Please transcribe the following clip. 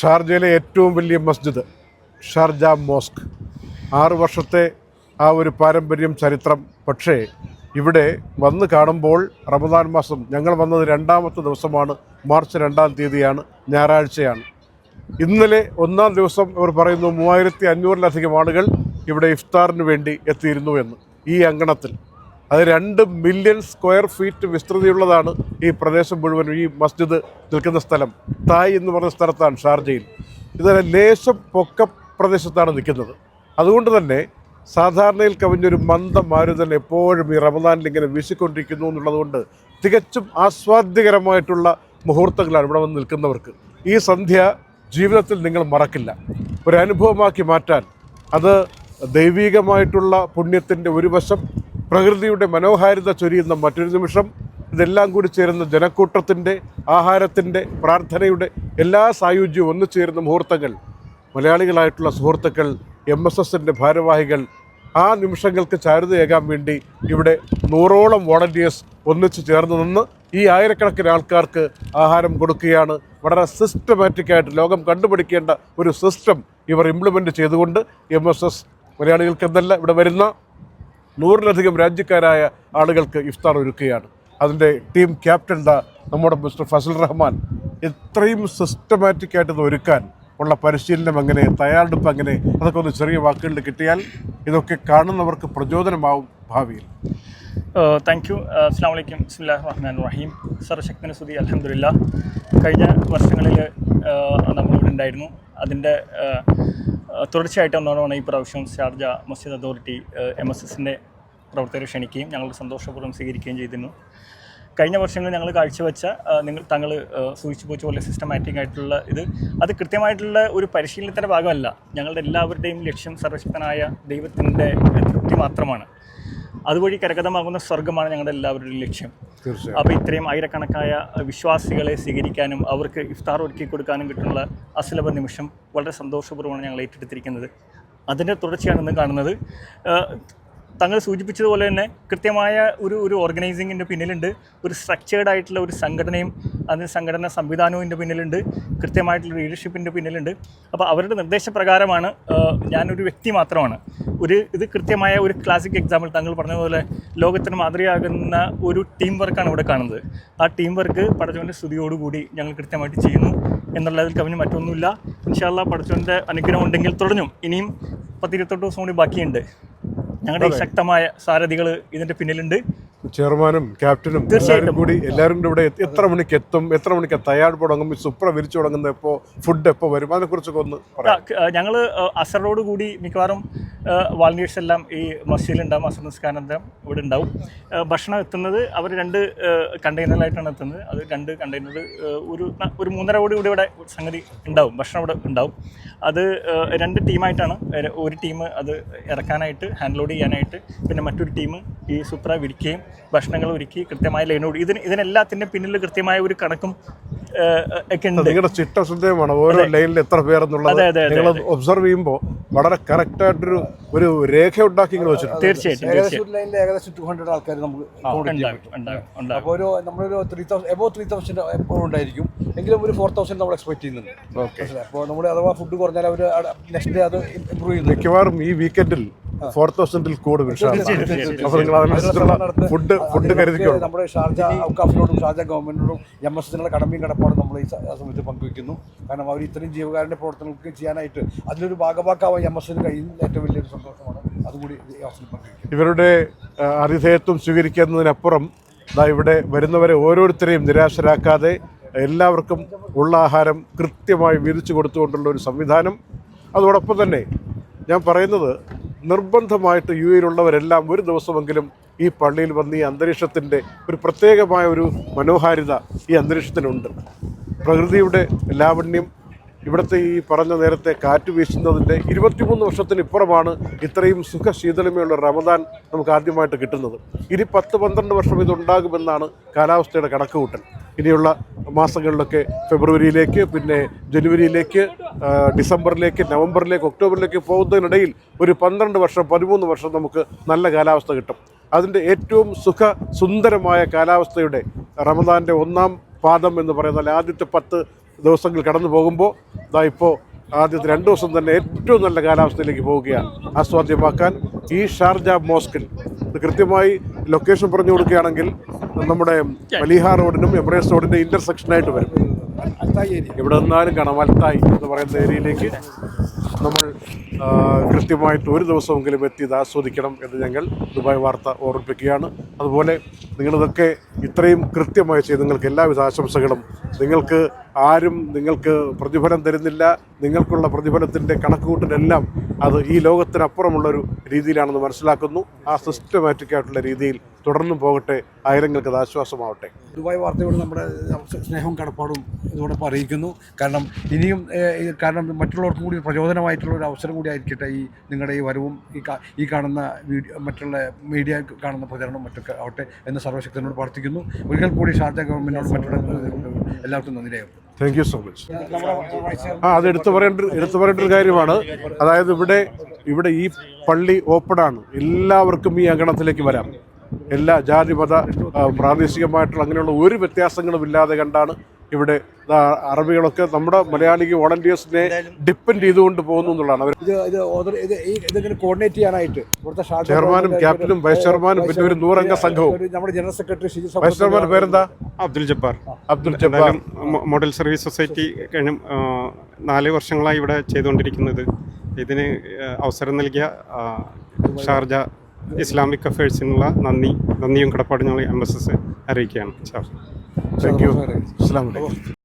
ഷാർജയിലെ ഏറ്റവും വലിയ മസ്ജിദ് ഷാർജ മോസ്ക്. ആറ് വർഷത്തെ ആ ഒരു പാരമ്പര്യം ചരിത്രം. പക്ഷേ ഇവിടെ വന്ന് കാണുമ്പോൾ റമദാൻ മാസം ഞങ്ങൾ വന്നത് രണ്ടാമത്തെ ദിവസമാണ്. മാർച്ച് രണ്ടാം തീയതിയാണ് ഞായറാഴ്ചയാണ്. ഇന്നലെ ഒന്നാം ദിവസം ഇവർ പറയുന്നു മൂവായിരത്തി അഞ്ഞൂറിലധികം ആളുകൾ ഇവിടെ ഇഫ്താറിന് വേണ്ടി എത്തിയിരുന്നു എന്ന്. ഈ അങ്കണത്തിൽ അത് രണ്ട് മില്യൺ സ്ക്വയർ ഫീറ്റ് വിസ്തൃതിയുള്ളതാണ് ഈ പ്രദേശം മുഴുവൻ ഈ മസ്ജിദ് നിൽക്കുന്ന സ്ഥലം. തായ് എന്ന് പറഞ്ഞ സ്ഥലത്താണ് ഷാർജയിൽ. ഇത് ലേശം പൊക്ക പ്രദേശത്താണ് നിൽക്കുന്നത്. അതുകൊണ്ട് തന്നെ സാധാരണയിൽ കവിഞ്ഞൊരു മന്ദ മാരുതൻ എപ്പോഴും ഈ റമദാനിൽ ഇങ്ങനെ വീശിക്കൊണ്ടിരിക്കുന്നു എന്നുള്ളതുകൊണ്ട് തികച്ചും ആസ്വാദ്യകരമായിട്ടുള്ള മുഹൂർത്തങ്ങളാണ് ഇവിടെ വന്ന് നിൽക്കുന്നവർക്ക്. ഈ സന്ധ്യ ജീവിതത്തിൽ നിങ്ങൾ മറക്കില്ല. ഒരു അനുഭവമാക്കി മാറ്റാൻ അത് ദൈവീകമായിട്ടുള്ള പുണ്യത്തിന്റെ ഒരു വശം പ്രകൃതിയുടെ മനോഹാരിത ചൊരിയുന്ന മറ്റൊരു നിമിഷം ഇതെല്ലാം കൂടി ചേരുന്ന ജനക്കൂട്ടത്തിന്റെ ആഹാരത്തിന്റെ പ്രാർത്ഥനയുടെ എല്ലാ സായുജ്യവും ഒന്നു ചേരുന്ന മുഹൂർത്തങ്ങൾ. മലയാളികളായിട്ടുള്ള സുഹൃത്തുക്കൾ എം എസ് എസിന്റെ ഭാരവാഹികൾ ആ നിമിഷങ്ങൾക്ക് ചാരുതയേകാൻ വേണ്ടി ഇവിടെ നൂറോളം വോളണ്ടിയേഴ്സ് ഒന്നിച്ചു ചേർന്ന് നിന്ന് ഈ ആയിരക്കണക്കിന് ആൾക്കാർക്ക് ആഹാരം കൊടുക്കുകയാണ്. വളരെ സിസ്റ്റമാറ്റിക്കായിട്ട് ലോകം കണ്ടുപിടിക്കേണ്ട ഒരു സിസ്റ്റം ഇവർ ഇംപ്ലിമെന്റ് ചെയ്തുകൊണ്ട് എം എസ് എസ് മലയാളികൾക്കെന്നല്ല ഇവിടെ വരുന്ന നൂറിലധികം രാജ്യക്കാരായ ആളുകൾക്ക് ഇഫ്താർ ഒരുക്കുകയാണ്. അതിന്റെ ടീം ക്യാപ്റ്റൻ ദ നമ്മുടെ മിസ്റ്റർ ഫസൽ റഹ്മാൻ ഇത്രയും സിസ്റ്റമാറ്റിക് ആയിട്ട് ഇത് ഒരുക്കാൻ ഉള്ള പരിശീലനം എങ്ങനെ തയ്യാറെടുപ്പ് എങ്ങനെ അതൊക്കെ ഒന്ന് ചെറിയ വാക്കുകളിൽ കിട്ടിയാൽ ഇതൊക്കെ കാണുന്നവർക്ക് പ്രചോദനമാവും ഭാവിയിൽ. താങ്ക് യു അസ്സാം വലൈക്കും ബിസ്മില്ലാ റഹ്മാൻ റഹീം സർവശക്തന സ്തുതി അലഹമില്ല കഴിഞ്ഞ വർഷങ്ങളിൽ നമ്മളിവിടെ ഉണ്ടായിരുന്നു. അതിന്റെ തുടർച്ചയായിട്ട് ഒന്നാണ് ഈ പ്രാവശ്യം ഷാർജ മസ്ജിദ് അതോറിറ്റി എം എസ് എസിന്റെ പ്രവർത്തകരെ ക്ഷണിക്കുകയും ഞങ്ങൾ സന്തോഷപൂർവം സ്വീകരിക്കുകയും ചെയ്തിരുന്നു. കഴിഞ്ഞ വർഷങ്ങളിൽ ഞങ്ങൾ കാഴ്ചവെച്ച നിങ്ങൾ താങ്കൾ സൂചിച്ചു പോച്ച പോലെ സിസ്റ്റമാറ്റിക് ആയിട്ടുള്ള ഇത്. അത് കൃത്യമായിട്ടുള്ള ഒരു പരിശീലനത്തിന്റെ ഭാഗമല്ല. ഞങ്ങളുടെ എല്ലാവരുടെയും ലക്ഷ്യം സർവശക്തനായ ദൈവത്തിന്റെ തൃപ്തി മാത്രമാണ്. അതുവഴി കരകതമാകുന്ന സ്വർഗമാണ് ഞങ്ങളുടെ എല്ലാവരുടെയും ലക്ഷ്യം. തീർച്ചയായും. അപ്പോൾ ഇത്രയും ആയിരക്കണക്കായ വിശ്വാസികളെ സ്വീകരിക്കാനും അവർക്ക് ഇഫ്താർ ഒരുക്കി കൊടുക്കാനും കിട്ടുന്ന അസുലഭ നിമിഷം വളരെ സന്തോഷപൂർവമാണ് ഞങ്ങൾ ഏറ്റെടുത്തിരിക്കുന്നത്. അതിന്റെ തുടർച്ചയാണ് ഇന്ന് കാണുന്നത്. തങ്ങൾ സൂചിപ്പിച്ചതുപോലെ തന്നെ കൃത്യമായ ഒരു ഒരു ഓർഗനൈസിങ്ങിന്റെ പിന്നിലുണ്ട്. ഒരു സ്ട്രക്ചേർഡ് ആയിട്ടുള്ള ഒരു സംഘടനയും അതിന് സംഘടന സംവിധാനവും ഇതിന്റെ പിന്നിലുണ്ട്. കൃത്യമായിട്ടുള്ള ലീഡർഷിപ്പിന്റെ പിന്നിലുണ്ട്. അപ്പോൾ അവരുടെ നിർദ്ദേശപ്രകാരമാണ് ഞാനൊരു വ്യക്തി മാത്രമാണ്. ഒരു ഇത് കൃത്യമായ ഒരു ക്ലാസിക് എക്സാമ്പിൾ താങ്കൾ പറഞ്ഞതുപോലെ ലോകത്തിന് മാതൃകയാകുന്ന ഒരു ടീം വർക്കാണ് ഇവിടെ കാണുന്നത്. ആ ടീം വർക്ക് പടച്ചവന്റെ സ്തുതിയോടുകൂടി ഞങ്ങൾ കൃത്യമായിട്ട് ചെയ്യുന്നു എന്നുള്ളതിൽ കവിഞ്ഞ് മറ്റൊന്നുമില്ല. ഇൻഷാല്ല പടച്ചവന്റെ അനുഗ്രഹം ഉണ്ടെങ്കിൽ തുടങ്ങും. ഇനിയും പത്തിരുപത്തെട്ട് ദിവസം കൂടി ബാക്കിയുണ്ട്. ഞങ്ങളുടെ ശക്തമായ സാരഥികൾ ഇതിന്റെ പിന്നിലുണ്ട്. ചെയർമാനും ക്യാപ്റ്റനും എല്ലാവരും കൂടി എല്ലാവരും കൂടി ഇവിടെ എത്ര മണിക്ക് എത്തും? എത്ര മണിക്ക് തയ്യാറെടുപ്പ് തുടങ്ങും? സുപ്ര വിരിച്ചു തുടങ്ങുന്ന എപ്പോൾ ഫുഡ് എപ്പോൾ വരും? അതിനെക്കുറിച്ചൊക്കെ ഒന്ന് ഞങ്ങൾ അസറോട് കൂടി മിക്കവാറും വാളണ്ടിയേഴ്സ് എല്ലാം ഈ മസ്ജിദിലുണ്ടാവും അസർ നിസ്കാരാനന്തരം ഇവിടെ ഉണ്ടാവും. ഭക്ഷണം എത്തുന്നത് അവർ രണ്ട് കണ്ടെയ്നറിലായിട്ടാണ് എത്തുന്നത്. അത് രണ്ട് കണ്ടെയ്നർ ഒരു ഒരു മൂന്നര കോടി കൂടി ഇവിടെ സംഗതി ഉണ്ടാവും ഭക്ഷണം ഇവിടെ ഉണ്ടാവും. അത് രണ്ട് ടീമായിട്ടാണ് ഒരു- ഒരു ടീം അത് ഇറക്കാനായിട്ട് ഹാൻഡ് ലോഡ് ചെയ്യാനായിട്ട് പിന്നെ മറ്റൊരു ടീം ഈ സുപ്ര വിരിക്കുകയും ഭക്ഷണങ്ങൾ ഒരുക്കി കൃത്യമായ ലൈനോട് ഇതിന് ഇതിനെല്ലാത്തിന്റെ പിന്നിൽ കൃത്യമായ ഒരു കണക്കും ഒക്കെ ഉണ്ട്. നിങ്ങളുടെ ചിട്ടശ്രദ്ധയുമാണ് ഓരോ ലൈനിൽ എത്ര പേരെന്നുള്ളത് നിങ്ങൾ ഒബ്സർവ് ചെയ്യുമ്പോൾ വളരെ കറക്റ്റായിട്ടൊരു ഒരു രേഖ ഉണ്ടാക്കി ഇങ്ങനെ വെച്ചിട്ടുണ്ട്. തീർച്ചയായിട്ടും ഏകദേശം ടു ഹൺഡ്രഡ് ആൾക്കാർ നമുക്ക് account ചെയ്യാൻ ഉണ്ടാകും പറ്റും. ഉണ്ടാകും ഉണ്ടാകും അപ്പോൾ ഒരു നമ്മളൊരു three thousand above three thousand എപ്പോഴും ഉണ്ടായിരിക്കും. എങ്കിലും ഒരു ഫോർ തൗസൻഡ് നമ്മൾ എക്സ്പെക്ട് ചെയ്യുന്നുണ്ട്. അപ്പോൾ നമ്മൾ അഥവാ ഫുഡ് കുറഞ്ഞാൽ അവർ നെക്സ്റ്റ് ഡേ അത് ഇമ്പ്രൂവ് ചെയ്യുന്നു മിക്കവാറും ഈ വീക്കെൻഡിൽ ഫോർ തൗസൻഡിൽ കൂടുതൽ അപ്പോൾ നിങ്ങൾ അതിനനുസരിച്ചുള്ള ഫുഡ് ഫുഡ് കരുതിക്കോളൂ നമ്മുടെ ഷാർജ ഔക്കാഫിനോടും ഷാർജ ഗവൺമെന്റിനോടും എം എസ് എസിനുള്ള കടമയും കടപ്പാടും നമ്മൾ ഈ സമയത്ത് പങ്കുവയ്ക്കുന്നു. കാരണം അവർ ഇത്രയും ജീവകാരുണ്യ പ്രവർത്തനങ്ങൾക്ക് ചെയ്യാനായിട്ട് അതിലൊരു ഭാഗഭാക്കാവാൻ എം എസ് എസിന് കഴിയുന്ന ഏറ്റവും വലിയൊരു സന്തോഷമാണ്. അതുകൂടി ഈ അവസരം ഇവരുടെ അതിഥേയത്വം സ്വീകരിക്കുന്നതിനപ്പുറം ഇതാ ഇവിടെ വരുന്നവരെ ഓരോരുത്തരെയും നിരാശരാക്കാതെ എല്ലാവർക്കും ഉള്ള ആഹാരം കൃത്യമായി വീതിച്ചു കൊടുത്തുകൊണ്ടുള്ള ഒരു സംവിധാനം. അതോടൊപ്പം തന്നെ ഞാൻ പറയുന്നത് നിർബന്ധമായിട്ട് യു എയിലുള്ളവരെല്ലാം ഒരു ദിവസമെങ്കിലും ഈ പള്ളിയിൽ വന്ന് ഈ അന്തരീക്ഷത്തിന്റെ ഒരു പ്രത്യേകമായ ഒരു മനോഹാരിത ഈ അന്തരീക്ഷത്തിനുണ്ട് പ്രകൃതിയുടെ ലാവണ്യം ഇവിടുത്തെ ഈ പറഞ്ഞ നേരത്തെ കാറ്റ് വീശുന്നതിന്റെ ഇരുപത്തിമൂന്ന് വർഷത്തിന് ഇപ്പുറമാണ് ഇത്രയും സുഖശീതളമയുള്ള റമദാൻ നമുക്ക് ആദ്യമായിട്ട് കിട്ടുന്നത്. ഇനി പത്ത് പന്ത്രണ്ട് വർഷം ഇതുണ്ടാകുമെന്നാണ് കാലാവസ്ഥയുടെ കണക്കുകൂട്ടൽ. ഇനിയുള്ള മാസങ്ങളിലൊക്കെ ഫെബ്രുവരിയിലേക്ക് പിന്നെ ജനുവരിയിലേക്ക് ഡിസംബറിലേക്ക് നവംബറിലേക്ക് ഒക്ടോബറിലേക്ക് പോകുന്നതിനിടയിൽ ഒരു പന്ത്രണ്ട് വർഷം പതിമൂന്ന് വർഷം നമുക്ക് നല്ല കാലാവസ്ഥ കിട്ടും. അതിന്റെ ഏറ്റവും സുഖ സുന്ദരമായ കാലാവസ്ഥയുടെ റമദാന്റെ ഒന്നാം പാദം എന്ന് പറയുന്ന ആദ്യത്തെ പത്ത് ദിവസങ്ങൾ കടന്നു പോകുമ്പോൾ ഇതാ ഇപ്പോൾ ആദ്യത്തെ രണ്ട് ദിവസം തന്നെ ഏറ്റവും നല്ല കാലാവസ്ഥയിലേക്ക് പോവുകയാണ്. ആസ്വാദ്യമാക്കാൻ ഈ ഷാർജ മോസ്കിൽ കൃത്യമായി ലൊക്കേഷൻ പറഞ്ഞു കൊടുക്കുകയാണെങ്കിൽ നമ്മുടെ വലിഹാർ റോഡിനും റോഡിന്റെ റോഡിന്റെ ഇന്റർസെക്ഷനായിട്ട് വരും. എവിടെ നിന്നാലും കാണാം. അൽത്തായി എന്ന് പറയുന്ന ഏരിയയിലേക്ക് നമ്മൾ കൃത്യമായിട്ട് ഒരു ദിവസമെങ്കിലും എത്തി ഇത് ആസ്വദിക്കണം എന്ന് ഞങ്ങൾ ദുബായ് വാർത്ത ഓർമ്മിപ്പിക്കുകയാണ്. അതുപോലെ നിങ്ങളിതൊക്കെ ഇത്രയും കൃത്യമായി ചെയ്ത് നിങ്ങൾക്ക് എല്ലാവിധ ആശംസകളും നിങ്ങൾക്ക് ആരും നിങ്ങൾക്ക് പ്രതിഫലം തരുന്നില്ല. നിങ്ങൾക്കുള്ള പ്രതിഫലത്തിന്റെ കണക്കുകൂട്ടലെല്ലാം അത് ഈ ലോകത്തിനപ്പുറമുള്ളൊരു രീതിയിലാണെന്ന് മനസ്സിലാക്കുന്നു. ആ സിസ്റ്റമാറ്റിക് ആയിട്ടുള്ള രീതിയിൽ തുടർന്നും പോകട്ടെ. ആയിരങ്ങൾക്ക് അത് ആശ്വാസമാവട്ടെ. ദുബായ് വാർത്തയോട് നമ്മുടെ സ്നേഹവും കടപ്പാടും ഇതോടൊപ്പം അറിയിക്കുന്നു. കാരണം ഇനിയും കാരണം മറ്റുള്ളവർക്കും കൂടി പ്രചോദനമായിട്ടുള്ള ഒരു അവസരം കൂടി ആയിരിക്കട്ടെ ഈ നിങ്ങളുടെ ഈ വരവും ഈ ഈ കാണുന്ന വീഡിയോ മറ്റുള്ള മീഡിയ കാണുന്ന പ്രചരണം മറ്റൊക്കെ ആവട്ടെ എന്ന് സർവശക്തനോട് പ്രാർത്ഥിക്കുന്നു. ഒരിക്കൽ കൂടി ഷാർജ ഗവൺമെന്റിനോട് മറ്റുള്ള എല്ലാവർക്കും നന്ദി രേഖപ്പെടുത്തുന്നു. താങ്ക് യു സോ മച്ച് ആ അത് എടുത്തു പറയേണ്ട എടുത്തു പറയേണ്ട ഒരു കാര്യമാണ്. അതായത് ഇവിടെ ഇവിടെ ഈ പള്ളി ഓപ്പണാണ് എല്ലാവർക്കും ഈ അങ്കണത്തിലേക്ക് വരാം. എല്ലാ ജാതിമത പ്രാദേശികമായിട്ടുള്ള അങ്ങനെയുള്ള ഒരു വ്യത്യാസങ്ങളും ഇല്ലാതെ കണ്ടാണ് ഇവിടെ അറബികളൊക്കെ നമ്മുടെ മലയാളി വോളണ്ടിയേഴ്സിനെ ഡിപ്പെൻഡ് ചെയ്തുകൊണ്ട് പോകുന്നു എന്നുള്ളതാണ്. അവർ ഇതിങ്ങനെ കോർഡിനേറ്റ് ചെയ്യാനായിട്ട്? ഇവിടുത്തെ ചെയർമാനും ക്യാപ്റ്റനും വൈസ് ചെയർമാനും പിന്നെ ഒരു നൂറംഗ സംഘവും. നമ്മുടെ general secretary Shiju vice chairman പേരെന്താ? Abdul Jabbar. Abdul Jabbar. Model service society കഴിഞ്ഞ നാല് വർഷങ്ങളായി ഇവിടെ ചെയ്തുകൊണ്ടിരിക്കുന്നത്. ഇതിന് അവസരം നൽകിയ ഷാർജ ഇസ്ലാമിക് അഫയേഴ്സിനുള്ള നന്ദി നന്ദിയും കടപ്പാടും ഞങ്ങൾ എം എസ് എസ് അറിയിക്കുകയാണ്. സാർ. താങ്ക് യു വലൈക്കും